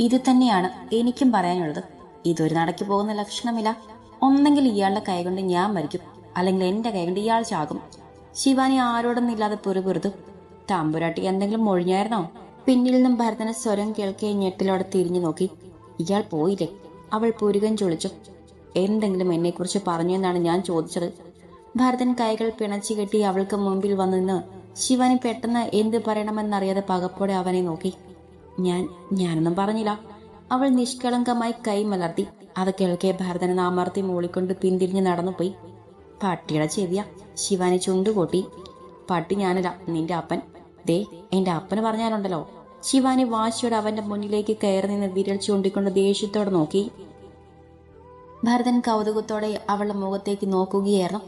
ഇത് തന്നെയാണ് എനിക്കും പറയാനുള്ളത്. ഇതൊരു നടക്കി പോകുന്ന ലക്ഷണമില്ല. ഒന്നെങ്കിൽ ഇയാളുടെ കൈകൊണ്ട് ഞാൻ മരിക്കും. അല്ലെങ്കിൽ എന്റെ കൈകൊണ്ട് ഇയാൾ ചാകും. ശിവാനി ആരോടൊന്നില്ലാതെ പെറുപെറുതു തമ്പുരാട്ടി എന്തെങ്കിലും മൊഴിഞ്ഞായിരുന്നോ? പിന്നിൽ നിന്നും ഭരതന സ്വരം കേൾക്കെ ഞെട്ടിലോടെ തിരിഞ്ഞു നോക്കി. ഇയാൾ പോയില്ലേ? അവൾ പുരുകൻ ചൊളിച്ചു. എന്തെങ്കിലും എന്നെക്കുറിച്ച് പറഞ്ഞു എന്നാണ് ഞാൻ ചോദിച്ചത്. ഭരതൻ കൈകൾ പിണച്ചു കെട്ടി അവൾക്ക് മുമ്പിൽ വന്നു നിന്ന് ശിവാനി പെട്ടെന്ന് എന്ത് പറയണമെന്നറിയാതെ പകപ്പോടെ അവനെ നോക്കി. ഞാൻ ഞാനൊന്നും പറഞ്ഞില്ല. അവൾ നിഷ്കളങ്കമായി കൈ മലർത്തി. അത് കേൾക്കെ ഭരതനെ നാമർത്തി മൂളിക്കൊണ്ട് പിന്തിരിഞ്ഞ് നടന്നുപോയി. പട്ടിയുടെ ചെവിയ ശിവാനി ചുണ്ടുകൂട്ടി. പട്ടി ഞാനല്ല നിന്റെ അപ്പൻ. ദേ എന്റെ അപ്പന് പറഞ്ഞാലുണ്ടല്ലോ. ശിവാനി വാശിയോടെ അവന്റെ മുന്നിലേക്ക് കയറി നിന്ന് വിരൽ ചൂണ്ടിക്കൊണ്ട് ദേഷ്യത്തോടെ നോക്കി. ഭരതൻ കൗതുകത്തോടെ അവളുടെ മുഖത്തേക്ക് നോക്കുകയായിരുന്നു.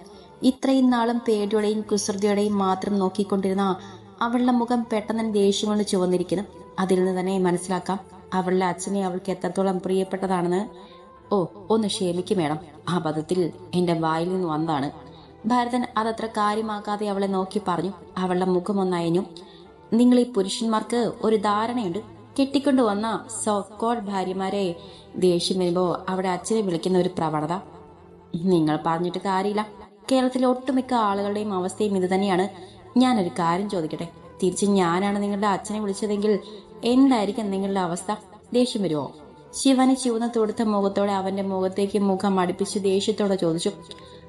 ഇത്രയും നാളും പേടിയോടെയും കുസൃതിയോടെയും മാത്രം നോക്കിക്കൊണ്ടിരുന്ന അവളുടെ മുഖം പെട്ടെന്ന് ദേഷ്യം കൊണ്ട് ചുവന്നിരിക്കുന്നു. അതിൽ നിന്ന് തന്നെ മനസ്സിലാക്കാം. അവളുടെ അച്ഛനെ അവൾക്ക് എത്രത്തോളം പ്രിയപ്പെട്ടതാണെന്ന്. ഓ ഒന്ന് ക്ഷമിക്കും മേഡം. ആ പദത്തിൽ എന്റെ വായിൽ നിന്ന് വന്നതാണ്. ഭരതൻ അതത്ര കാര്യമാക്കാതെ അവളെ നോക്കി പറഞ്ഞു. അവളുടെ മുഖം ഒന്നയഞ്ഞു. നിങ്ങൾ ഈ പുരുഷന്മാർക്ക് ഒരു ധാരണയുണ്ട്. കെട്ടിക്കൊണ്ടു വന്ന സോക്കോൾ ഭാര്യമാരെ ദേഷ്യം വരുമ്പോ അവിടെ അച്ഛനെ വിളിക്കുന്ന ഒരു പ്രവണത. നിങ്ങൾ പറഞ്ഞിട്ട് കാര്യമില്ല. കേരളത്തിലെ ഒട്ടുമിക്ക ആളുകളുടെയും അവസ്ഥയും ഇത് തന്നെയാണ്. ഞാനൊരു കാര്യം ചോദിക്കട്ടെ? തിരിച്ച് ഞാനാണ് നിങ്ങളുടെ അച്ഛനെ വിളിച്ചതെങ്കിൽ എന്തായിരിക്കും നിങ്ങളുടെ അവസ്ഥ? ദേഷ്യം വരുമോ ശിവന് ചുവന്ന തൊടുത്ത മുഖത്തോടെ അവന്റെ മുഖത്തേക്ക് മുഖം അടുപ്പിച്ച് ദേഷ്യത്തോടെ ചോദിച്ചു.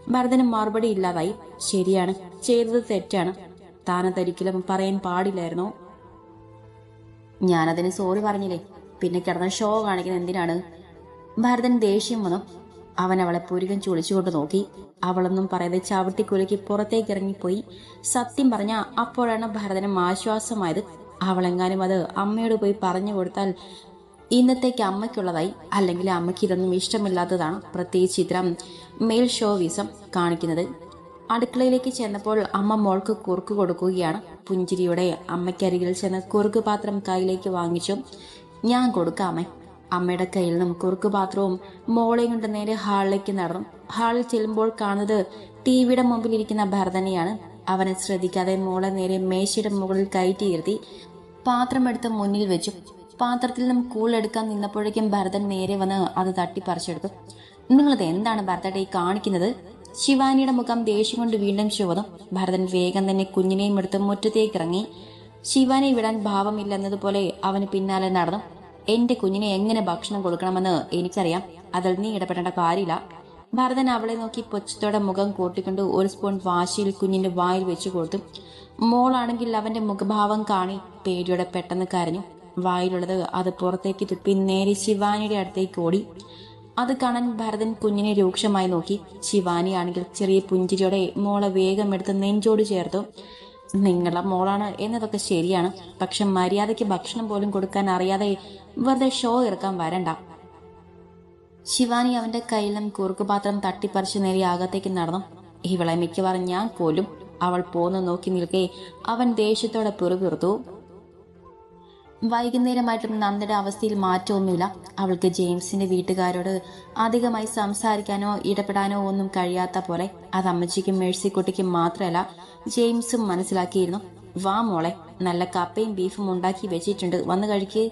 ഭരതന് മറുപടി ഇല്ലാതായി. ശരിയാണ്. ചെയ്തത് തെറ്റാണ്. താനതൊരിക്കലും പറയാൻ പാടില്ലായിരുന്നു? ഞാനതിന് സോറി പറഞ്ഞില്ലേ. പിന്നെ കിടന്ന ഷോ കാണിക്കുന്ന എന്തിനാണ്? ഭരതൻ ദേഷ്യം വന്നു. അവൻ അവളെ പുരുകൻ ചുളിച്ചുകൊണ്ട് നോക്കി. അവളൊന്നും പറയാതെ ചവിട്ടി പുറത്തേക്ക് ഇറങ്ങിപ്പോയി. സത്യം പറഞ്ഞ അപ്പോഴാണ് ഭരതനും ആശ്വാസമായത്. അവളെങ്ങാനും അത് അമ്മയോട് പോയി പറഞ്ഞു കൊടുത്താൽ ഇന്നത്തേക്ക് അമ്മയ്ക്കുള്ളതായി അല്ലെങ്കിൽ അമ്മയ്ക്ക് ഇതൊന്നും ഇഷ്ടമില്ലാത്തതാണ് പ്രത്യേകിച്ച് ഇത്തരം മെയിൽ ഷോവിസം കാണിക്കുന്നത്. അടുക്കളയിലേക്ക് ചെന്നപ്പോൾ അമ്മ മോൾക്ക് കുറുക്ക് കൊടുക്കുകയാണ്. പുഞ്ചിരിയോടെ അമ്മയ്ക്കരികിൽ ചെന്ന് കുറുക്ക് പാത്രം കയ്യിലേക്ക് വാങ്ങിച്ചു. ഞാൻ കൊടുക്കാമേ അമ്മയുടെ കയ്യിൽ നിന്നും കുറുക്ക് പാത്രവും മോളെയും കൊണ്ട് നേരെ ഹാളിലേക്ക് നടന്നു. ഹാളിൽ ചെല്ലുമ്പോൾ കാണുന്നത് ടി വിയുടെ മുമ്പിൽ ഇരിക്കുന്ന ഭരതനെയാണ്. അവനെ ശ്രദ്ധിക്കാതെ മോളെ നേരെ മേശയുടെ മുകളിൽ കയറ്റിയിരുത്തി പാത്രമെടുത്ത് മുന്നിൽ വെച്ചു. പാത്രത്തിൽ നിന്നും കൂളെടുക്കാൻ നിന്നപ്പോഴേക്കും ഭരതൻ നേരെ വന്ന് അത് തട്ടിപ്പറിച്ചെടുത്തു. നിങ്ങളത് എന്താണ് ഭരതട്ടെ ഈ കാണിക്കുന്നത്? ശിവാനിയുടെ മുഖം ദേഷ്യം കൊണ്ട് വീണ്ടും ചുവന്നു. ഭരതൻ വേഗം തന്നെ കുഞ്ഞിനെയും എടുത്ത് മുറ്റത്തേക്ക് ഇറങ്ങി. ശിവാനെ വിടാൻ ഭാവമില്ലെന്നതുപോലെ അവന് പിന്നാലെ നടന്നു. എന്റെ കുഞ്ഞിനെ എങ്ങനെ ഭക്ഷണം കൊടുക്കണമെന്ന് എനിക്കറിയാം. അതിൽ നീ ഇടപെടേണ്ട കാര്യമില്ല. ഭരതൻ അവളെ നോക്കി പൊച്ചത്തോടെ മുഖം കൂട്ടിക്കൊണ്ട് ഒരു സ്പൂൺ വാശിയിൽ കുഞ്ഞിന്റെ വായിൽ വെച്ചു കൊടുത്തു. മോളാണെങ്കിൽ അവന്റെ മുഖഭാവം കാണി പേടിയോടെ പെട്ടെന്ന് കരഞ്ഞു. വായിലുള്ളത് അത് പുറത്തേക്ക് തുപ്പി നേരെ ശിവാനിയുടെ അടുത്തേക്ക് ഓടി. അത് കാണാൻ ഭരതൻ കുഞ്ഞിനെ രൂക്ഷമായി നോക്കി. ശിവാനി ആണെങ്കിൽ ചെറിയ പുഞ്ചിരിയോടെ മോളെ വേഗം എടുത്ത് നെഞ്ചോട് ചേർത്തു. നിങ്ങളെ മോളാണ് എന്നതൊക്കെ ശരിയാണ്. പക്ഷെ മര്യാദയ്ക്ക് ഭക്ഷണം പോലും കൊടുക്കാൻ അറിയാതെ വെറുതെ ഷോ ഇറക്കാൻ വരണ്ട. ശിവാനി അവന്റെ കയ്യിലും കുറുക്കുപാത്രം തട്ടിപ്പറിച്ച് നേരെ അകത്തേക്ക് നടന്നു. ഇവളെ മിക്കവാറും ഞാൻ കൊല്ലും. അവൾ പോന്ന് നോക്കി നിൽക്കെ അവൻ ദേഷ്യത്തോടെ പിറുപിറുത്തു വൈകുന്നേരമായിട്ടും നന്ദയുടെ അവസ്ഥയിൽ മാറ്റമൊന്നുമില്ല. അവൾക്ക് ജെയിംസിന്റെ വീട്ടുകാരോട് അധികമായി സംസാരിക്കാനോ ഇടപെടാനോ ഒന്നും കഴിയാത്ത പോലെ അത് അമ്മച്ചിക്കും മേഴ്സിക്കുട്ടിക്കും മാത്രമല്ല ജെയിംസും മനസ്സിലാക്കിയിരുന്നു. വാ മോളെ നല്ല കപ്പയും ബീഫും ഉണ്ടാക്കി വെച്ചിട്ടുണ്ട്. വന്നു കഴിക്ക്.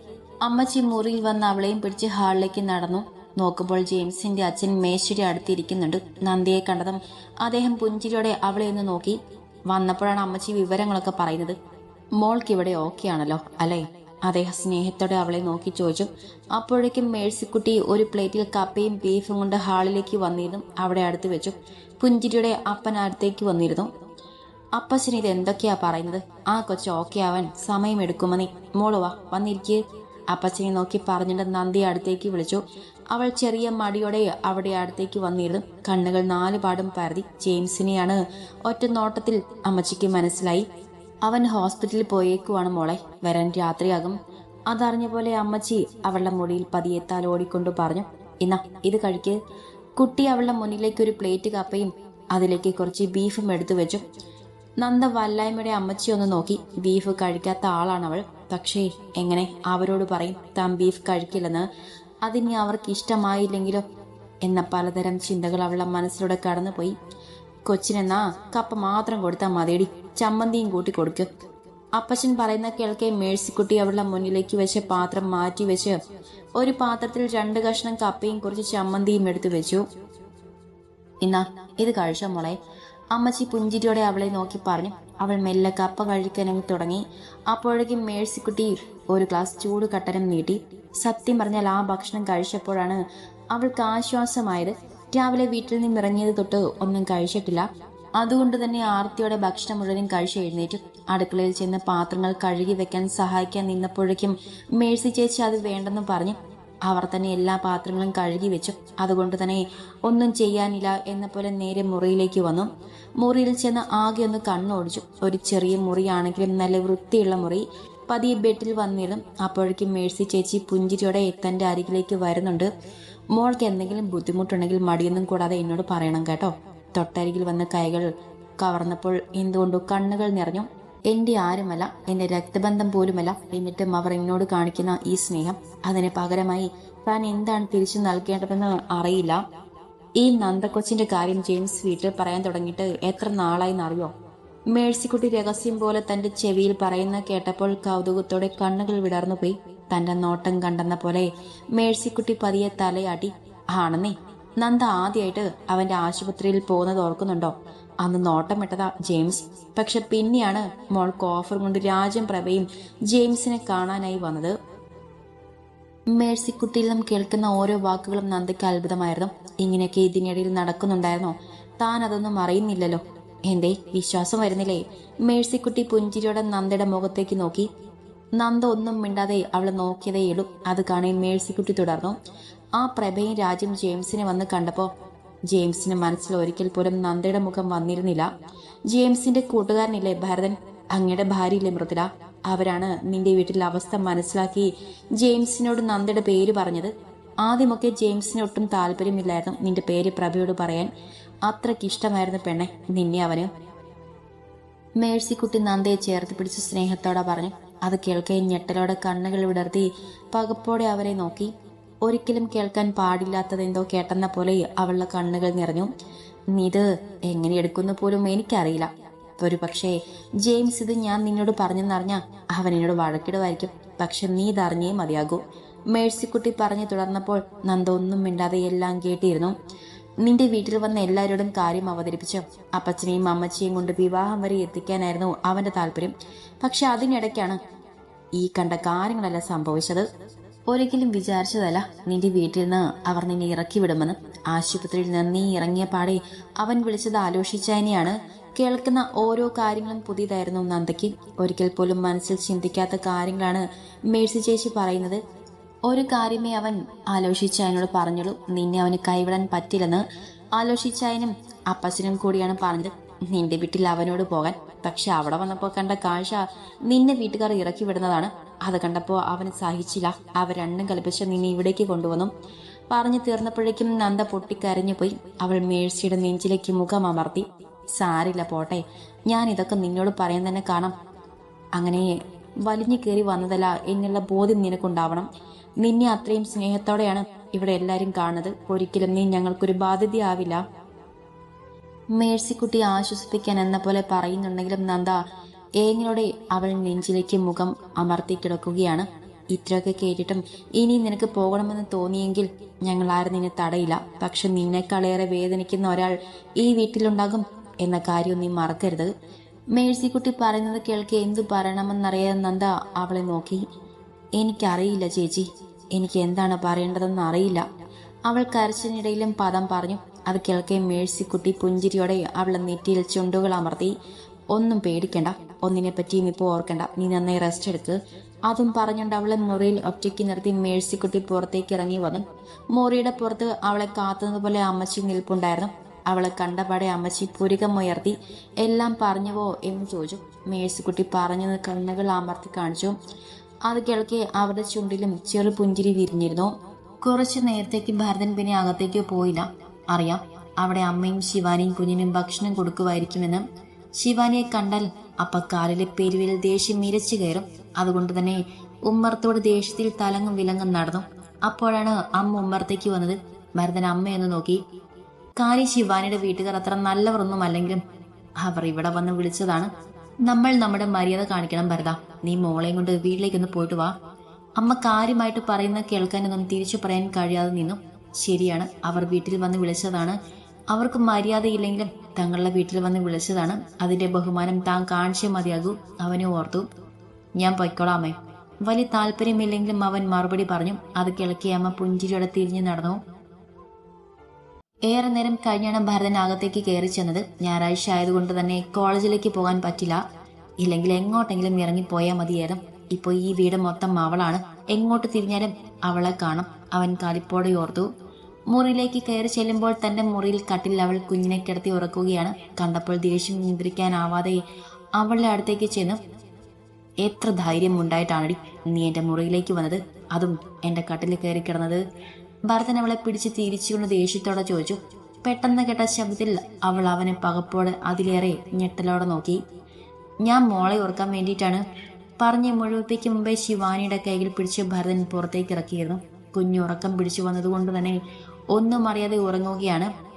അമ്മച്ചി മുറിയിൽ വന്ന് അവളെയും പിടിച്ച് ഹാളിലേക്ക് നടന്നു. നോക്കുമ്പോൾ ജെയിംസിന്റെ അച്ഛൻ മേശയുടെ അടുത്തിരിക്കുന്നുണ്ട് നന്ദിയെ കണ്ടതും അദ്ദേഹം പുഞ്ചിരിയോടെ അവളെ ഒന്ന് നോക്കി. വന്നപ്പോഴാണ് അമ്മച്ചി വിവരങ്ങളൊക്കെ പറയുന്നത്. മോൾക്ക് ഇവിടെ ഓക്കെ ആണല്ലോ അല്ലേ? അദ്ദേഹം സ്നേഹത്തോടെ അവളെ നോക്കി ചോദിച്ചു. അപ്പോഴേക്കും മേഴ്സിക്കുട്ടി ഒരു പ്ലേറ്റിൽ കപ്പയും ബീഫും കൊണ്ട് ഹാളിലേക്ക് വന്നിരുന്നു. അവിടെ അടുത്ത് വെച്ചു. പുഞ്ചിരിയുടെ അപ്പൻ അടുത്തേക്ക് വന്നിരുന്നു. അപ്പച്ചൻ ഇത് എന്തൊക്കെയാ പറയുന്നത്? ആ കൊച്ചു ഓക്കെ ആവാൻ സമയമെടുക്കുമെന്നേ. മോൾ വാ വന്നിരിക്കുക അപ്പച്ചനെ നോക്കി പറഞ്ഞിട്ട് നന്ദി അടുത്തേക്ക് വിളിച്ചു. അവൾ ചെറിയ മടിയോടെ അവിടെ അടുത്തേക്ക് വന്നിരുന്നു. കണ്ണുകൾ നാലുപാടും പരതി ജെയിംസിനെയാണ് ഒറ്റ നോട്ടത്തിൽ അമ്മച്ചിക്ക് മനസ്സിലായി. അവൻ ഹോസ്പിറ്റലിൽ പോയേക്കുവാണ് മോളെ. വരാൻ രാത്രിയാകും. അതറിഞ്ഞ പോലെ അമ്മച്ചി അവളുടെ മുടിയിൽ പതിയെത്താൽ ഓടിക്കൊണ്ടു പറഞ്ഞു എന്നാ ഇത് കഴിക്ക്. കുട്ടി അവളുടെ മുന്നിലേക്ക് ഒരു പ്ലേറ്റ് കപ്പയും അതിലേക്ക് കുറച്ച് ബീഫും എടുത്തു വെച്ചു. നന്ദ വല്ലായ്മയുടെ അമ്മച്ചി ഒന്ന് നോക്കി. ബീഫ് കഴിക്കാത്ത ആളാണ് അവൾ പക്ഷേ എങ്ങനെ അവരോട് പറയും താൻ ബീഫ് കഴിക്കില്ലെന്ന്? അതിനി അവർക്ക് ഇഷ്ടമായില്ലെങ്കിലോ? എന്ന പലതരം ചിന്തകൾ അവളുടെ മനസ്സിലൂടെ കടന്നുപോയി. കൊച്ചിനെന്നാ? കപ്പ മാത്രം കൊടുത്താൽ മതിയടി. ചമ്മന്തിയും കൂട്ടി കൊടുക്ക്. അപ്പച്ചൻ പറയുന്ന കേൾക്കെ മേഴ്സിക്കുട്ടി അവളുടെ മുന്നിലേക്ക് വെച്ച് പാത്രം മാറ്റി വെച്ച് ഒരു പാത്രത്തിൽ രണ്ട് കഷ്ണം കപ്പയും കുറച്ച് ചമ്മന്തിയും എടുത്തു വെച്ചു. ഇന്നാ ഇത് കഴിച്ച മോളെ? അമ്മച്ചി പുഞ്ചിരിയോടെ അവളെ നോക്കി പറഞ്ഞു. അവൾ മെല്ലെ കപ്പ കഴിക്കാനും തുടങ്ങി. അപ്പോഴേക്കും മേഴ്സിക്കുട്ടി ഒരു ഗ്ലാസ് ചൂട് കട്ടനം നീട്ടി. സത്യം പറഞ്ഞാൽ ആ ഭക്ഷണം കഴിച്ചപ്പോഴാണ് അവൾക്ക് ആശ്വാസമായത്. രാവിലെ വീട്ടിൽ നിന്ന് ഇറങ്ങിയത് തൊട്ട് ഒന്നും കഴിച്ചിട്ടില്ല. അതുകൊണ്ട് തന്നെ ആർത്തിയുടെ ഭക്ഷണം മുഴുവനും കഴിച്ച് എഴുന്നേറ്റ്. അടുക്കളയിൽ ചെന്ന് പാത്രങ്ങൾ കഴുകി വെക്കാൻ സഹായിക്കാൻ നിന്നപ്പോഴേക്കും മേഴ്സി ചേച്ചി അത് വേണ്ടെന്ന് പറഞ്ഞു. അവർ തന്നെ എല്ലാ പാത്രങ്ങളും കഴുകി വെച്ചു. അതുകൊണ്ട് തന്നെ ഒന്നും ചെയ്യാനില്ല എന്ന പോലെ നേരെ മുറിയിലേക്ക് വന്നു. മുറിയിൽ ചെന്ന് ആകെ ഒന്ന് കണ്ണോടിച്ചു. ഒരു ചെറിയ മുറിയാണെങ്കിലും നല്ല വൃത്തിയുള്ള മുറി. പതിയെ ബെഡിൽ വന്നിടും അപ്പോഴേക്കും മേഴ്സി ചേച്ചി പുഞ്ചിരിയോടെ തന്റെ അരികിലേക്ക് വരുന്നുണ്ട്. മോൾക്ക് എന്തെങ്കിലും ബുദ്ധിമുട്ടുണ്ടെങ്കിൽ മടിയൊന്നും കൂടാതെ എന്നോട് പറയണം കേട്ടോ. തൊട്ടരികിൽ വന്ന കൈകൾ കവർന്നപ്പോൾ എന്തുകൊണ്ടോ കണ്ണുകൾ നിറഞ്ഞു. എന്റെ ആരുമല്ല എന്റെ രക്തബന്ധം പോലുമല്ല. എന്നിട്ടും അവർ എന്നോട് കാണിക്കുന്ന ഈ സ്നേഹം അതിന് പകരമായി താൻ എന്താണ് തിരിച്ചു നൽകേണ്ടതെന്ന് അറിയില്ല. ഈ നന്ദക്കൊച്ചിന്റെ കാര്യം ജെയിംസ് വീട്ടിൽ പറയാൻ തുടങ്ങിയിട്ട് എത്ര നാളായി എന്നറിയോ? മേഴ്സിക്കുട്ടി രഹസ്യം പോലെ തന്റെ ചെവിയിൽ പറയുന്ന കേട്ടപ്പോൾ കൗതുകത്തോടെ കണ്ണുകൾ വിടർന്നു പോയി. തന്റെ നോട്ടം കണ്ടെന്ന പോലെ മേഴ്സിക്കുട്ടി പതിയെ തലയാട്ടി ആണെന്നേ നന്ദ ആദ്യമായിട്ട് അവന്റെ ആശുപത്രിയിൽ പോകുന്നത് ഓർക്കുന്നുണ്ടോ? അന്ന് നോട്ടമിട്ടതാ ജെയിംസ്. പക്ഷെ പിന്നെയാണ് മോൾക്ക് ഓഫർ കൊണ്ട് രാജം പ്രഭയും ജെയിംസിനെ കാണാനായി വന്നത്. മേഴ്സിക്കുട്ടിയിൽ നിന്നും കേൾക്കുന്ന ഓരോ വാക്കുകളും നന്ദയ്ക്ക് അത്ഭുതമായിരുന്നു. ഇങ്ങനെയൊക്കെ ഇതിനിടയിൽ നടക്കുന്നുണ്ടായിരുന്നോ? താൻ അതൊന്നും അറിയുന്നില്ലല്ലോ. എന്തേ വിശ്വാസം വരുന്നില്ലേ? മേഴ്സിക്കുട്ടി പുഞ്ചിരിയോടെ നന്ദയുടെ മുഖത്തേക്ക് നോക്കി. നന്ദ ഒന്നും മിണ്ടാതെ അവളെ നോക്കിയതേയുള്ളൂ. അത് കാണാൻ മേഴ്സിക്കുട്ടി തുടർന്നു. ആ പ്രഭയും രാജ്യം ജെയിംസിനെ വന്ന് കണ്ടപ്പോ ജെയിംസിന് മനസ്സിൽ ഒരിക്കൽ പോലും നന്ദയുടെ മുഖം വന്നിരുന്നില്ല. ജെയിംസിന്റെ കൂട്ടുകാരനില്ലേ ഭരതൻ? അങ്ങയുടെ ഭാര്യയില്ലേ മൃദുല? അവരാണ് നിന്റെ വീട്ടിലെ അവസ്ഥ മനസ്സിലാക്കി ജെയിംസിനോട് നന്ദയുടെ പേര് പറഞ്ഞത്. ആദ്യമൊക്കെ ജെയിംസിന് ഒട്ടും താല്പര്യമില്ലായിരുന്നു നിന്റെ പേര് പ്രഭയോട് പറയാൻ. അത്രയ്ക്ക് ഇഷ്ടമായിരുന്നു പെണ്ണെ നിന്നെ അവന്. മേഴ്സിക്കുട്ടി നന്ദയെ ചേർത്ത് പിടിച്ച് സ്നേഹത്തോടെ പറഞ്ഞു. അത് കേൾക്കെ ഞെട്ടലോടെ കണ്ണുകൾ വിടർത്തി പകപ്പോടെ അവരെ നോക്കി. ഒരിക്കലും കേൾക്കാൻ പാടില്ലാത്തതെന്തോ കേട്ടെന്ന പോലെ അവളുടെ കണ്ണുകൾ നിറഞ്ഞു. ഇത് എങ്ങനെ എടുക്കുന്നു പോലും എനിക്കറിയില്ല. ഒരു പക്ഷേ ജെയിംസ് ഇത് ഞാൻ നിന്നോട് പറഞ്ഞെന്നറിഞ്ഞ അവൻ എന്നോട് വഴക്കിടുമായിരിക്കും. പക്ഷെ നീ ഇതറിഞ്ഞേ മതിയാകൂ. മേഴ്സിക്കുട്ടി പറഞ്ഞു തുടർന്നപ്പോൾ നന്ദ ഒന്നും മിണ്ടാതെ എല്ലാം കേട്ടിരുന്നു. നിന്റെ വീട്ടിൽ വന്ന എല്ലാവരോടും കാര്യം അവതരിപ്പിച്ചു. അപ്പച്ചനെയും അമ്മച്ചിയും കൊണ്ട് വിവാഹം വരെ എത്തിക്കാനായിരുന്നു അവന്റെ താല്പര്യം. പക്ഷെ അതിനിടയ്ക്കാണ് ഈ കണ്ട കാര്യങ്ങളെല്ലാം സംഭവിച്ചത്. ഒരിക്കലും വിചാരിച്ചതല്ല നിന്റെ വീട്ടിൽ നിന്ന് അവർ നിന്നെ ഇറക്കി വിടുമെന്ന്. ആശുപത്രിയിൽ നിന്ന് നീ ഇറങ്ങിയ പാടെ അവൻ വിളിച്ചത് ആലോചിച്ചതിനെയാണ്. കേൾക്കുന്ന ഓരോ കാര്യങ്ങളും പുതിയതായിരുന്നു നന്ദയ്ക്ക്. ഒരിക്കൽ പോലും മനസ്സിൽ ചിന്തിക്കാത്ത കാര്യങ്ങളാണ് മേഴ്സി ചേച്ചി പറയുന്നത്. ഒരു കാര്യമേ അവൻ ആലോചിച്ചതിനോട് പറഞ്ഞുള്ളൂ. നിന്നെ അവന് കൈവിടാൻ പറ്റില്ലെന്ന് ആലോചിച്ചതിനും അപ്പച്ചനും കൂടിയാണ് പറഞ്ഞത്. നിന്റെ വീട്ടിൽ അവനോട് പോകാൻ. പക്ഷെ അവിടെ വന്നപ്പോൾ കണ്ട കാഴ്ച നിന്നെ വീട്ടുകാർ ഇറക്കി വിടുന്നതാണ്. അത് കണ്ടപ്പോൾ അവന് സഹിച്ചില്ല. അവർ രണ്ടും കൽപ്പിച്ച് നിന്നെ ഇവിടേക്ക് കൊണ്ടുവന്നു. പറഞ്ഞു തീർന്നപ്പോഴേക്കും നന്ദ പൊട്ടിക്കരഞ്ഞു പോയി. അവൾ മേഴ്സിയുടെ നെഞ്ചിലേക്ക് മുഖം അമർത്തി. സാരില്ല പോട്ടെ ഞാൻ ഇതൊക്കെ നിന്നോട് പറയാൻ തന്നെ കാണാം. അങ്ങനെ വലിഞ്ഞു കയറി വന്നതല്ല എന്നുള്ള ബോധ്യം നിനക്കുണ്ടാവണം. നിന്നെ അത്രയും സ്നേഹത്തോടെയാണ് ഇവിടെ എല്ലാരും കാണുന്നത്. ഒരിക്കലും നീ ഞങ്ങൾക്കൊരു ബാധ്യതയാവില്ല. മേഴ്സിക്കുട്ടി ആശ്വസിപ്പിക്കാൻ എന്ന പോലെ പറയുന്നുണ്ടെങ്കിലും നന്ദ ഏങ്ങിനോടെ അവൾ നെഞ്ചിലേക്ക് മുഖം അമർത്തി കിടക്കുകയാണ്. ഇത്രയൊക്കെ കേട്ടിട്ടും ഇനി നിനക്ക് പോകണമെന്ന് തോന്നിയെങ്കിൽ ഞങ്ങൾ ആരും നിന്നെ തടയില്ല. പക്ഷെ നിന്നെക്കാളേറെ വേദനിക്കുന്ന ഒരാൾ ഈ വീട്ടിലുണ്ടാകും എന്ന കാര്യം നീ മറക്കരുത്. മേഴ്സിക്കുട്ടി പറയുന്നത് കേൾക്കെ എന്തു പറയണമെന്നറിയാൻ നന്ദ അവളെ നോക്കി. എനിക്കറിയില്ല ചേച്ചി. എനിക്ക് എന്താണ് പറയേണ്ടതെന്ന് അറിയില്ല. അവൾ കരച്ചിനിടയിലും പദം പറഞ്ഞു. അത് കേൾക്കെ മേഴ്സിക്കുട്ടി പുഞ്ചിരിയോടെ അവളെ നെറ്റിയിൽ ചുണ്ടുകൾ അമർത്തി. ഒന്നും പേടിക്കണ്ട. ഒന്നിനെ പറ്റിയും ഇപ്പോൾ ഓർക്കണ്ട. നീ നന്നായി റെസ്റ്റ് എടുക്ക്. അതും പറഞ്ഞുകൊണ്ട് അവളെ മുറിയിൽ ഒറ്റയ്ക്ക് നിർത്തി മേഴ്സിക്കുട്ടി പുറത്തേക്ക് ഇറങ്ങി വന്നു. മുറിയുടെ പുറത്ത് അവളെ കാത്തുന്നതുപോലെ അമ്മച്ചി നിൽപ്പുണ്ടായിരുന്നു. അവളെ കണ്ടപാടെ അമ്മച്ചി ഉയർത്തി എല്ലാം പറഞ്ഞുവോ? എന്ന് ചോദിച്ചു. മേഴ്സിക്കുട്ടി പറഞ്ഞു കണ്ണുകൾ അമർത്തി കാണിച്ചു. അത് കേൾക്കെ അവരുടെ ചുണ്ടിലും ചെറു പുഞ്ചിരി വിരിഞ്ഞിരുന്നു. കുറച്ചു നേരത്തേക്ക് ഭരതൻ പിന്നെ അകത്തേക്ക് പോയില്ല. അറിയാം അവിടെ അമ്മയും ശിവാനിയും കുഞ്ഞിനും ഭക്ഷണം കൊടുക്കുമായിരിക്കുമെന്ന് ശിവാനിയെ കണ്ടാൽ അപ്പ കാലിലെ പെരുവിൽ ദേഷ്യം ഇരച്ചു കയറും. അതുകൊണ്ട് തന്നെ ഉമ്മർത്തോട് ദേഷ്യത്തിൽ തലങ്ങും വിലങ്ങും നടന്നു. അപ്പോഴാണ് അമ്മ ഉമ്മർത്തേക്ക് വന്നത്. ഭരതൻ അമ്മയൊന്ന് നോക്കി. കാലി ശിവാനിയുടെ വീട്ടുകാർ അത്ര നല്ലവർ ഒന്നും അല്ലെങ്കിലും അവർ ഇവിടെ വന്ന് വിളിച്ചതാണ്. നമ്മൾ നമ്മുടെ മര്യാദ കാണിക്കണം ഭരത. നീ മോളെയും കൊണ്ട് വീട്ടിലേക്കൊന്ന് പോയിട്ട് വാ. അമ്മ കാര്യമായിട്ട് പറയുന്ന കേൾക്കാനൊന്നും തിരിച്ചു പറയാൻ കഴിയാതെ നിന്നു. ശരിയാണ് അവർ വീട്ടിൽ വന്ന് വിളിച്ചതാണ്. അവർക്ക് മര്യാദയില്ലെങ്കിലും തങ്ങളുടെ വീട്ടിൽ വന്ന് വിളിച്ചതാണ്. അതിന്റെ ബഹുമാനം താൻ കാണിച്ചേ മതിയാകൂ. അവനെ ഓർത്തു. ഞാൻ പൊയ്ക്കോളാമേ വലിയ താല്പര്യമില്ലെങ്കിലും അവൻ മറുപടി പറഞ്ഞു. അത് കിളക്കി അമ്മ പുഞ്ചിരിയോടെ തിരിഞ്ഞു നടന്നു. ഏറെ നേരം കഴിഞ്ഞാണ് ഭരതൻ അകത്തേക്ക് കയറി ചെന്നത്. ഞായറാഴ്ച ആയതുകൊണ്ട് തന്നെ കോളേജിലേക്ക് പോകാൻ പറ്റില്ല. ഇല്ലെങ്കിൽ എങ്ങോട്ടെങ്കിലും ഇറങ്ങിപ്പോയാൽ മതിയായിരുന്നു. ഇപ്പോൾ ഈ വീട് മൊത്തം അവളാണ്. എങ്ങോട്ട് തിരിഞ്ഞാലും അവളെ കാണും. അവൻ കാലിപ്പോടെ ഓർത്തു. മുറിയിലേക്ക് കയറി ചെല്ലുമ്പോൾ തന്റെ മുറിയിൽ കട്ടിൽ അവൾ കുഞ്ഞിനെ കിടത്തി ഉറക്കുകയാണ്. കണ്ടപ്പോൾ ദേഷ്യം നിയന്ത്രിക്കാനാവാതെ അവളുടെ അടുത്തേക്ക് ചെന്ന്. എത്ര ധൈര്യം ഉണ്ടായിട്ടാണ് നീ എന്റെ മുറിയിലേക്ക് വന്നത്? അതും എന്റെ കട്ടിൽ കയറി കിടന്നത്? ഭരതൻ അവളെ പിടിച്ച് തിരിച്ചുകൊണ്ട് ദേഷ്യത്തോടെ ചോദിച്ചു. പെട്ടെന്ന് കേട്ട ശബ്ദത്തിൽ അവൾ അവനെ പകപ്പോടെ അതിലേറെ ഞെട്ടലോടെ നോക്കി. ഞാൻ മോളെ ഓർക്കാൻ വേണ്ടിയിട്ടാണ് പറഞ്ഞ് മുഴുവിപ്പിക്കും മുമ്പേ ശിവാനിയുടെ കൈകൾ പിടിച്ച് ഭരതൻ പുറത്തേക്ക് ഇറക്കിയിരുന്നു. കുഞ്ഞു ഉറക്കം പിടിച്ചു വന്നതുകൊണ്ട് തന്നെ ഒന്നും അറിയാതെ ഉറങ്ങുകയാണ്.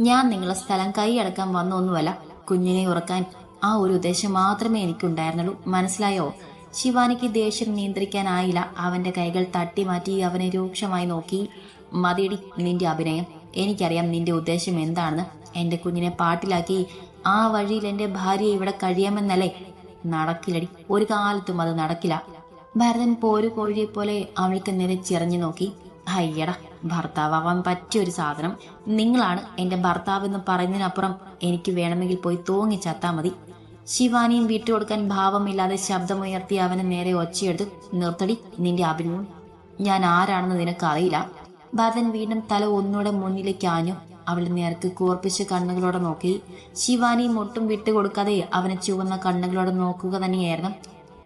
ഞാൻ നിങ്ങളെ സ്ഥലം കൈയടക്കാൻ വന്നൊന്നുമല്ല. കുഞ്ഞിനെ ഉറക്കാൻ ആ ഒരു ഉദ്ദേശം മാത്രമേ എനിക്കുണ്ടായിരുന്നുള്ളൂ. മനസ്സിലായോ? ശിവാനിക്ക് ദേഷ്യം നിയന്ത്രിക്കാനായില്ല. അവന്റെ കൈകൾ തട്ടി മാറ്റി അവനെ രൂക്ഷമായി നോക്കി. മതിയടി നിന്റെ അഭിനയം. എനിക്കറിയാം നിന്റെ ഉദ്ദേശം എന്താണെന്ന്. എന്റെ കുഞ്ഞിനെ പാട്ടിലാക്കി ആ വഴിയിൽ എന്റെ ഭാര്യയെ ഇവിടെ കഴിയാമെന്നല്ലേ? നടക്കില്ലടി. ഒരു കാലത്തും അത് നടക്കില്ല. ഭരതൻ പോരു കോഴിയെ പോലെ അവൾക്ക് നേരെ ചിറഞ്ഞു നോക്കി. അയ്യടാ ഭർത്താവാൻ പറ്റിയ ഒരു സാധനം. നിങ്ങളാണ് എന്റെ ഭർത്താവ് എന്ന് പറയുന്നതിനപ്പുറം എനിക്ക് വേണമെങ്കിൽ പോയി തൂങ്ങി ചത്താ മതി. ശിവാനിയും വിട്ടുകൊടുക്കാൻ ഭാവമില്ലാതെ ശബ്ദമുയർത്തി അവനെ നേരെ ഒച്ചയെടുത്ത് നിർത്തടി നിന്റെ അഭിനയം. ഞാൻ ആരാണെന്ന് നിനക്കറിയില്ല. ഭരതൻ വീണ്ടും തല ഒന്നുകൂടെ മുന്നിലേക്ക് ആഞ്ഞു. അവളുടെ നേർക്ക് കൂർപ്പിച്ച കണ്ണുകളോടെ നോക്കി. ശിവാനി മുട്ടും വിട്ടുകൊടുക്കാതെ അവനെ ചുവന്ന കണ്ണുകളോടെ നോക്കുക തന്നെയായിരുന്നു.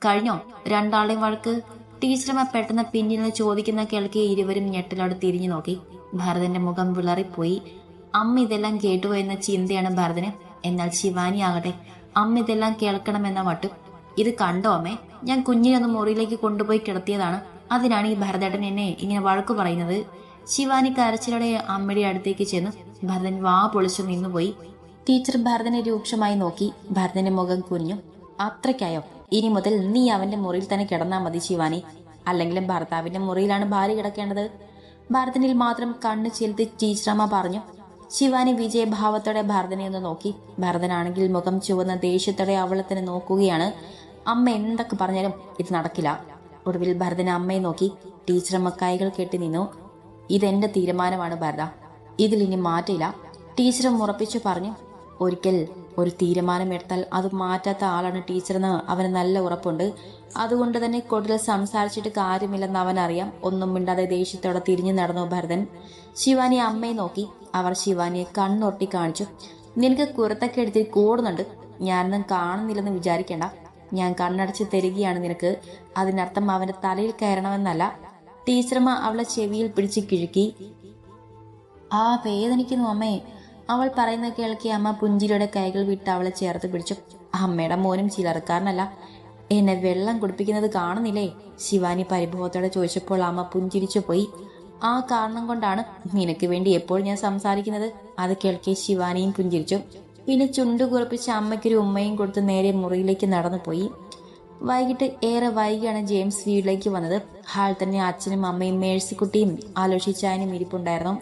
കഴിഞ്ഞോ? രണ്ടാളെയും വഴക്ക്? ടീച്ചറമ്മ പെട്ടെന്ന് പിന്നിൽ നിന്ന് ചോദിക്കുന്ന കേൾക്കെ ഇരുവരും ഞെട്ടലോട് തിരിഞ്ഞു നോക്കി. ഭരതന്റെ മുഖം വിളറിപ്പോയി. അമ്മ ഇതെല്ലാം കേട്ടു എന്ന ചിന്തയാണ് ഭരതന്. എന്നാൽ ശിവാനി ആകട്ടെ അമ്മ ഇതെല്ലാം കേൾക്കണമെന്ന മട്ടും ഇത് കണ്ടോ അമ്മേ? ഞാൻ കുഞ്ഞിനെ ഒന്ന് മുറിയിലേക്ക് കൊണ്ടുപോയി കിടത്തിയതാണ്. അതിനാണ് ഈ ഭരതേട്ടൻ എന്നെ ഇങ്ങനെ വഴക്കു പറയുന്നത്. ശിവാനി കരച്ചിലോടെ അമ്മയുടെ അടുത്തേക്ക് ചെന്ന് ഭരതൻ വാ പൊളിച്ചു നിന്നുപോയി. ടീച്ചർ ഭരതനെ രൂക്ഷമായി നോക്കി. ഭരതന്റെ മുഖം കുഞ്ഞു അത്രയ്ക്കായോ? ഇനി മുതൽ നീ അവന്റെ മുറിയിൽ തന്നെ കിടന്നാ മതി ശിവാനി. അല്ലെങ്കിലും ഭർത്താവിന്റെ മുറിയിലാണ് ഭാര്യ കിടക്കേണ്ടത്. ഭരതനിൽ മാത്രം കണ്ണു ചെലുത്തി ടീച്ചറമ്മ പറഞ്ഞു ശിവാനി വിജയഭാവത്തോടെ ഭരതനെ ഒന്ന് നോക്കി. ഭരതനാണെങ്കിൽ മുഖം ചുവന്ന ദേഷ്യത്തോടെ അവളെ തന്നെ നോക്കുകയാണ്. അമ്മ എന്തൊക്കെ പറഞ്ഞാലും ഇത് നടക്കില്ല. ഒടുവിൽ ഭരതൻ അമ്മയെ നോക്കി ടീച്ചറമ്മ കൈകൾ കെട്ടി നിന്നു. ഇതെന്റെ തീരുമാനമാണ് ഭരത. ഇതിൽ ഇനി മാറ്റില്ല ടീച്ചറും ഉറപ്പിച്ചു പറഞ്ഞു ഒരിക്കൽ ഒരു തീരുമാനമെടുത്താൽ അത് മാറ്റാത്ത ആളാണ് ടീച്ചറെന്ന് അവന് നല്ല ഉറപ്പുണ്ട്. അതുകൊണ്ട് തന്നെ കൂടുതൽ സംസാരിച്ചിട്ട് കാര്യമില്ലെന്ന് അവൻ അറിയാം ഒന്നും മിണ്ടാതെ ദേഷ്യത്തോടെ തിരിഞ്ഞു നടന്നു ഭരതൻ. ശിവാനി അമ്മയെ നോക്കി. അവർ ശിവാനിയെ കണ്ണൊട്ടി കാണിച്ചു. നിനക്ക് കുരത്തൊക്കെ എടുത്തിരി കൂടുന്നുണ്ട്. ഞാനൊന്നും കാണുന്നില്ലെന്ന് വിചാരിക്കേണ്ട. ഞാൻ കണ്ണടച്ച് തരികയാണ് നിനക്ക്. അതിനർത്ഥം അവന്റെ തലയിൽ കയറണമെന്നല്ല. ടീച്ചർമ്മ അവളെ ചെവിയിൽ പിടിച്ച് കിഴുക്കി. ആ വേദനിക്കുന്നു അമ്മേ. അവൾ പറയുന്ന കേൾക്കി അമ്മ പുഞ്ചിരിയുടെ കൈകൾ വിട്ട് അവളെ ചേർത്ത് പിടിച്ചു. അമ്മയുടെ മോനും ചിലർക്കാരനല്ല എന്നെ വെള്ളം കുടിപ്പിക്കുന്നത് കാണുന്നില്ലേ? ശിവാനി പരിഭവത്തോടെ ചോദിച്ചപ്പോൾ അമ്മ പുഞ്ചിരിച്ചു പോയി. ആ കാരണം കൊണ്ടാണ് നിനക്ക് വേണ്ടി എപ്പോൾ ഞാൻ സംസാരിക്കുന്നത്? അത് കേൾക്കി ശിവാനിയും പുഞ്ചിരിച്ചു. പിന്നെ ചുണ്ടു കുറിപ്പിച്ച് അമ്മയ്ക്കൊരു ഉമ്മയും കൊടുത്ത് നേരെ മുറിയിലേക്ക് നടന്നു പോയി വൈകിട്ട് ഏറെ വൈകിയാണ് ജെയിംസ് വീട്ടിലേക്ക് വന്നത്. ഹാൾ തന്നെ അച്ഛനും അമ്മയും മേഴ്സിക്കുട്ടിയും ആലോചിച്ചാനും ഇരിപ്പുണ്ടായിരുന്നു.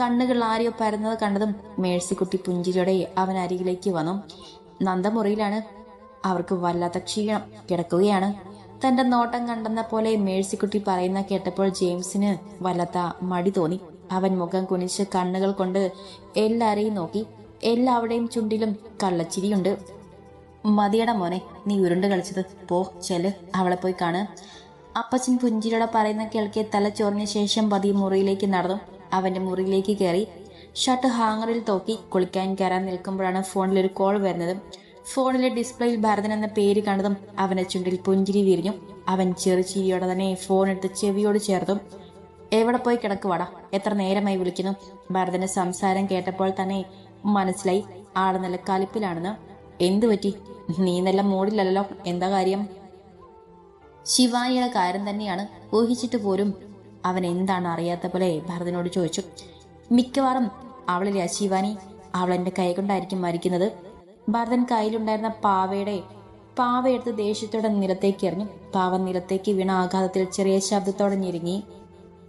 കണ്ണുകൾ ആരെയോ പരന്നത് കണ്ടതും മേഴ്സിക്കുട്ടി പുഞ്ചിരിയോടെ അവൻ അരികിലേക്ക് വന്നു. നന്ദമുറിയിലാണ്. അവർക്ക് വല്ലാത്ത ക്ഷീണം. കിടക്കുകയാണ്. തന്റെ നോട്ടം കണ്ടെന്ന പോലെ മേഴ്സിക്കുട്ടി പറയുന്ന കേട്ടപ്പോൾ ജെയിംസിന് വല്ലാത്ത മടി തോന്നി. അവൻ മുഖം കുനിച്ച് കണ്ണുകൾ കൊണ്ട് എല്ലാരെയും നോക്കി. എല്ലാവരുടെയും ചുണ്ടിലും കള്ളച്ചിരിയുണ്ട്. മതിയട മോനെ നീ ഉരുണ്ട് കളിച്ചത്. പോ ചെൽ അവളെ പോയി കാണ്. അപ്പച്ചൻ പുഞ്ചിരിയോടെ പറയുന്ന കേൾക്കെ തല ചോറിന് ശേഷം പതി മുറിയിലേക്ക് നടന്നു. അവന്റെ മുറിയിലേക്ക് കയറി ഷർട്ട് ഹാങ്ങറിൽ തോക്കി കുളിക്കാൻ കയറാൻ നിൽക്കുമ്പോഴാണ് ഫോണിൽ ഒരു കോൾ വരുന്നത് ഫോണിലെ ഡിസ്പ്ലേയിൽ ഭരതൻ എന്ന പേര് കണ്ടതും അവന്റെ ചുണ്ടിൽ പുഞ്ചിരി വിരിഞ്ഞു. അവൻ ചെറുചിരിയോടെ തന്നെ ഫോൺ എടുത്ത് ചെവിയോട് ചേർത്തും. എവിടെ പോയി കിടക്കുവാടാ? എത്ര നേരമായി വിളിക്കുന്നു? ഭരതന്റെ സംസാരം കേട്ടപ്പോൾ തന്നെ മനസ്സിലായി ആൾ നല്ല കലിപ്പിലാണെന്ന്. എന്തു പറ്റി? നീ നല്ല മൂടില്ലല്ലോ. എന്താ കാര്യം? ശിവാനിയുടെ കാര്യം തന്നെയാണ് ഊഹിച്ചിട്ട് പോലും അവൻ എന്താണ് അറിയാത്ത പോലെ ഭരതനോട് ചോദിച്ചു. മിക്കവാറും അവളില്ല ശിവാനി എന്റെ കൈ കൊണ്ടായിരിക്കും മരിക്കുന്നത്. ഭരതൻ കയ്യിലുണ്ടായിരുന്ന പാവയുടെ പാവയെടുത്ത് ദേഷ്യത്തോടെ നിലത്തേക്ക് എറിഞ്ഞു. പാവ നിലത്തേക്ക് വീണ ആഘാതത്തിൽ ചെറിയ ശബ്ദത്തോടെ ഞെരുങ്ങി.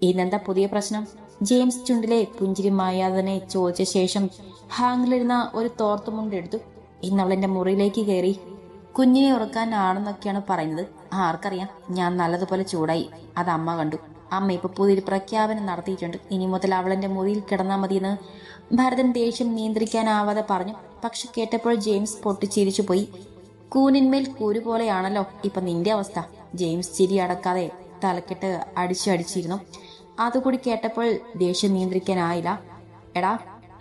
ഇന്നെന്താ പുതിയ പ്രശ്നം? ജെയിംസ് ചുണ്ടിലെ പുഞ്ചിരി മായാതനെ ചോദിച്ച ശേഷം ഹാങ്ങിലിരുന്ന ഒരു തോർത്തുമുണ്ട് എടുത്തു. ഇന്ന് അവൾ എന്റെ മുറിയിലേക്ക് കയറി. കുഞ്ഞിനെ ഉറക്കാനാണെന്നൊക്കെയാണ് പറയുന്നത്. ആർക്കറിയാം. ഞാൻ നല്ലതുപോലെ ചൂടായി. അത് അമ്മ കണ്ടു. അമ്മ ഇപ്പൊ പുതിയൊരു പ്രഖ്യാപനം നടത്തിയിട്ടുണ്ട്. ഇനി മുതൽ അവളെന്റെ മുറിയിൽ കിടന്നാൽ മതിയെന്ന് ഭരതൻ ദേഷ്യം നിയന്ത്രിക്കാനാവാതെ പറഞ്ഞു. പക്ഷെ കേട്ടപ്പോൾ ജെയിംസ് പൊട്ടിച്ചിരിച്ചു പോയി. കൂനിന്മേൽ കൂരു പോലെയാണല്ലോ ഇപ്പൊ നിന്റെ അവസ്ഥ. ജെയിംസ് ചിരി അടക്കാതെ തലക്കെട്ട് അടിച്ചു അടിച്ചിരുന്നു. അതുകൂടി കേട്ടപ്പോൾ ദേഷ്യം നിയന്ത്രിക്കാനായില്ല. എടാ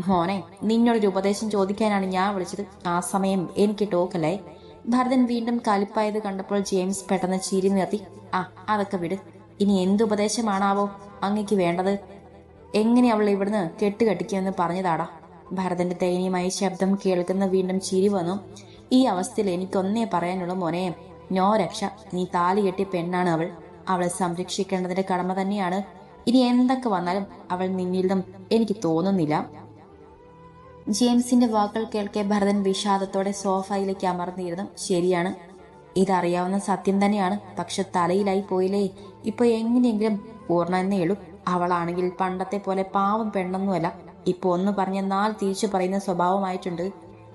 മോനെ നിന്നോടൊരു ഉപദേശം ചോദിക്കാനാണ് ഞാൻ വിളിച്ചത്. ആ സമയം എനിക്ക് ടോക്കല്ലേ? ഭരതൻ വീണ്ടും കലിപ്പായത് കണ്ടപ്പോൾ ജെയിംസ് പെട്ടെന്ന് ചിരി നിർത്തി. ആ അതൊക്കെ വിട്. ഇനി എന്തുപദേശമാണാവോ അങ്ങക്ക് വേണ്ടത്? എങ്ങനെ അവൾ ഇവിടുന്ന് കെട്ടുകെട്ടിക്കുമെന്ന് പറഞ്ഞതാടാ? ഭരതന്റെ ദയനീയമായ ശബ്ദം കേൾക്കുന്ന വീണ്ടും ചിരി വന്നു. ഈ അവസ്ഥയിൽ എനിക്കൊന്നേ പറയാനുള്ള മോനെ നോ രക്ഷ. നീ താലി കെട്ടിയ പെണ്ണാണ് അവൾ. അവളെ സംരക്ഷിക്കേണ്ടതിന്റെ കടമ തന്നെയാണ്. ഇനി എന്തൊക്കെ വന്നാലും അവൾ നിന്നിലും എനിക്ക് തോന്നുന്നില്ല. ജെയിംസിന്റെ വാക്കുകൾ കേൾക്കെ ഭരതൻ വിഷാദത്തോടെ സോഫയിലേക്ക് അമർന്നിരുന്നു. ശരിയാണ്. ഇതറിയാവുന്ന സത്യം തന്നെയാണ്. പക്ഷെ തലയിലായി പോയില്ലേ? ഇപ്പൊ എങ്ങനെയെങ്കിലും പൂർണെന്നേ ഉള്ളൂ. അവളാണെങ്കിൽ പണ്ടത്തെ പോലെ പാവം പെണ്ണൊന്നുമല്ല. ഇപ്പൊ ഒന്ന് പറഞ്ഞ നാല് തിരിച്ചു പറയുന്ന സ്വഭാവമായിട്ടുണ്ട്.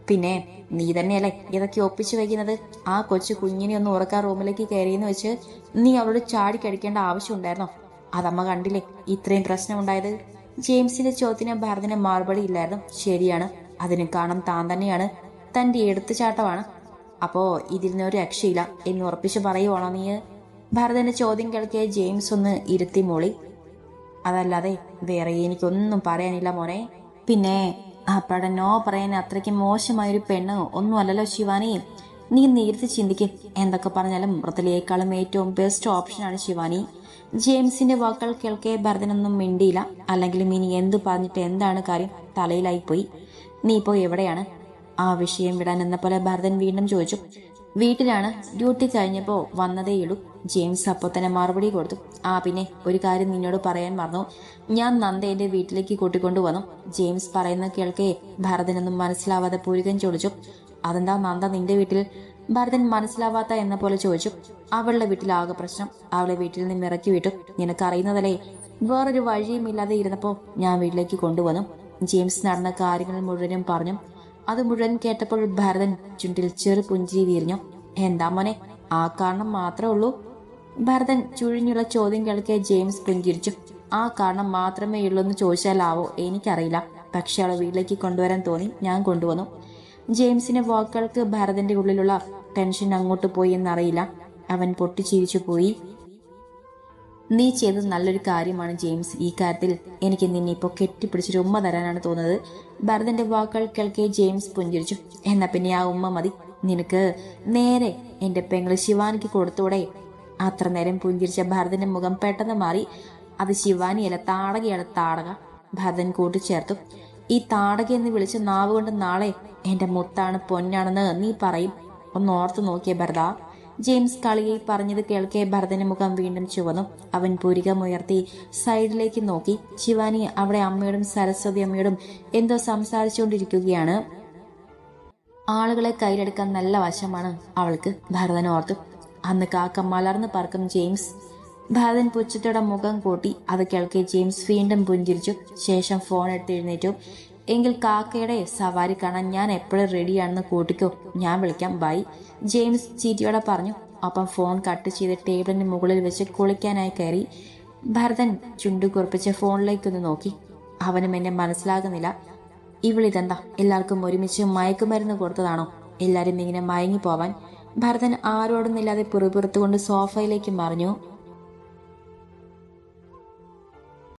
പിന്നെ നീ തന്നെയല്ലേ ഇതൊക്കെ ഒപ്പിച്ചു വയ്ക്കുന്നത് ആ കൊച്ചു കുഞ്ഞിനെ ഒന്ന് ഉറക്കാൻ റൂമിലേക്ക് കയറിയെന്ന് വെച്ച് നീ അവളോട് ചാടി കഴിക്കേണ്ട ആവശ്യമുണ്ടായിരുന്നോ അതമ്മ കണ്ടില്ലേ ഇത്രയും പ്രശ്നമുണ്ടായത്? ജെയിംസിന്റെ ചോദ്യത്തിന് ഭരതന് മറുപടി ഇല്ലായിരുന്നു. ശരിയാണ്. അതിന് കാണാൻ താൻ തന്നെയാണ്. തന്റെ എടുത്തുചാട്ടമാണ്. അപ്പോ ഇതിൽ നിന്ന് ഒരു രക്ഷയില്ല എന്ന് ഉറപ്പിച്ച് പറയുവാണോ നീ ഭരതന്റെ ചോദ്യം കേൾക്കിയ ജെയിംസ് ഒന്ന് ഇരുത്തി മൂളി. അതല്ലാതെ വേറെ എനിക്കൊന്നും പറയാനില്ല മോനെ. പിന്നെ അപ്പടെ നോ പറയാൻ അത്രയ്ക്ക് മോശമായൊരു പെണ്ണ് ഒന്നുമല്ലല്ലോ ശിവാനി. നീ നേരത്തെ ചിന്തിക്കും എന്തൊക്കെ പറഞ്ഞാലും മൃതലേക്കാളും ഏറ്റവും ബെസ്റ്റ് ഓപ്ഷനാണ് ശിവാനി. ജെയിംസിന്റെ വാക്കുകൾ കേൾക്കെ ഭരതനൊന്നും മിണ്ടിയില്ല. അല്ലെങ്കിലും ഇനി എന്ത് പറഞ്ഞിട്ട് എന്താണ് കാര്യം തലയിലായി പോയി നീ ഇപ്പോൾ എവിടെയാണ്? ആ വിഷയം വിടാൻ എന്ന പോലെ ഭരതൻ വീണ്ടും ചോദിച്ചു. വീട്ടിലാണ്. ഡ്യൂട്ടി കഴിഞ്ഞപ്പോൾ വന്നതേയുള്ളൂ. ജെയിംസ് അപ്പോൾ തന്നെ മറുപടി കൊടുത്തു. ആ പിന്നെ ഒരു കാര്യം നിന്നോട് പറയാൻ മറന്നു. ഞാൻ നന്ദ എന്റെ വീട്ടിലേക്ക് കൂട്ടിക്കൊണ്ടു വന്നു. ജെയിംസ് പറയുന്ന കേൾക്കേ ഭരതനൊന്നും മനസ്സിലാവാതെ പൂരികൻ ചോദിച്ചു അതെന്താ നന്ദ നിന്റെ വീട്ടിൽ? ഭരതൻ മനസ്സിലാവാത്ത എന്ന പോലെ ചോദിച്ചു. അവളുടെ വീട്ടിലാകെ പ്രശ്നം. അവളെ വീട്ടിൽ നിന്ന് ഇറക്കി വിട്ടു. നിനക്കറിയുന്നതല്ലേ? വേറൊരു വഴിയുമില്ലാതെ ഇരുന്നപ്പോൾ ഞാൻ വീട്ടിലേക്ക് കൊണ്ടുവന്നു. ജെയിംസ് നടന്ന കാര്യങ്ങൾ മുഴുവനും പറഞ്ഞു. അത് മുഴുവൻ കേട്ടപ്പോൾ ഭരതൻ ചുണ്ടിൽ ചെറു പുഞ്ചിരി വീറിഞ്ഞു എന്താ മോനെ? ആ കാരണം മാത്രമേ ഉള്ളൂ. ഭരതൻ ചുഴിഞ്ഞുള്ള ചോദ്യം കേൾക്കെ ജെയിംസ് പുഞ്ചിരിച്ചു ആ കാരണം മാത്രമേ ഉള്ളൂ എന്ന് ചോദിച്ചാലാവോ? എനിക്കറിയില്ല. പക്ഷെ അവളെ വീട്ടിലേക്ക് കൊണ്ടുവരാൻ തോന്നി. ഞാൻ കൊണ്ടുവന്നു. ജെയിംസിന്റെ വാക്കുകൾക്ക് ഭരതന്റെ ഉള്ളിലുള്ള ടെൻഷൻ അങ്ങോട്ട് പോയി എന്നറിയില്ല. അവൻ പൊട്ടിച്ചിരിച്ചു പോയി. നീ ചെയ്തത് നല്ലൊരു കാര്യമാണ് ജെയിംസ്. ഈ കാര്യത്തിൽ എനിക്ക് നിന്നെ ഇപ്പോൾ കെട്ടിപ്പിടിച്ചൊരു ഉമ്മ തരാനാണ് തോന്നുന്നത്. ഭരതന്റെ വാക്കുകൾ കേൾക്കെ ജെയിംസ് പുഞ്ചിരിച്ചു. എന്നാ പിന്നെ ആ ഉമ്മ മതി. നിനക്ക് നേരെ എന്റെ പെങ്ങൾ ശിവാനിക്ക് കൊടുത്തൂടെ അത്ര നേരം പുഞ്ചിരിച്ച ഭരതന്റെ മുഖം പെട്ടെന്ന് മാറി. അത് ശിവാനിയല്ല താടകയാണ് താടക. ഭരതൻ കൂട്ടിച്ചേർത്തു. ഈ താടക എന്ന് വിളിച്ച നാവ് കൊണ്ട് നാളെ എന്റെ മുത്താണ് പൊന്നാണെന്ന് നീ പറയും. ഒന്ന് ഓർത്തു നോക്കിയ ഭരത. ജെയിംസ് കളിയെ പറഞ്ഞത് കേൾക്കെ ഭരതന്റെ മുഖം വീണ്ടും ചുവന്നു. അവൻ പുരികമുയർത്തി സൈഡിലേക്ക് നോക്കി. ശിവാനി അവിടെ അമ്മയോടും സരസ്വതി അമ്മയോടും എന്തോ സംസാരിച്ചുകൊണ്ടിരിക്കുകയാണ്. ആളുകളെ കയ്യിലെടുക്കാൻ നല്ല വശമാണ് അവൾക്ക്. ഭരതൻ ഓർത്തു. അന്ന് കാക്ക മലർന്ന് പറക്കും ജെയിംസ് ഭരതൻ പുച്ഛത്തോടെ മുഖം കൂട്ടി അത് കേൾക്കെ ജെയിംസ് വീണ്ടും പുഞ്ചിരിച്ചു. ശേഷം ഫോൺ എടുത്ത് എഴുന്നേറ്റു. എങ്കിൽ കാക്കയുടെ സവാരി കാണാൻ ഞാൻ എപ്പോഴും റെഡിയാണെന്ന് കൂട്ടിക്കോ. ഞാൻ വിളിക്കാം. ബൈ ജെയിംസ് ചീറ്റിയോടെ പറഞ്ഞു. ഒപ്പം ഫോൺ കട്ട് ചെയ്ത് ടേബിളിന് മുകളിൽ വെച്ച് കുളിക്കാനായി കയറി. ഭരതൻ ചുണ്ടു കുറിപ്പിച്ച് ഫോണിലേക്കൊന്ന് നോക്കി. അവനും എന്നെ മനസ്സിലാകുന്നില്ല. ഇവളിതെന്താ എല്ലാവർക്കും ഒരുമിച്ച് മയക്കുമരുന്ന് കൊടുത്തതാണോ? എല്ലാരും ഇങ്ങനെ മയങ്ങി പോവാൻ ഭരതൻ ആരോടൊന്നില്ലാതെ പിറുപിറുത്തുകൊണ്ട് സോഫയിലേക്ക് മറിഞ്ഞു.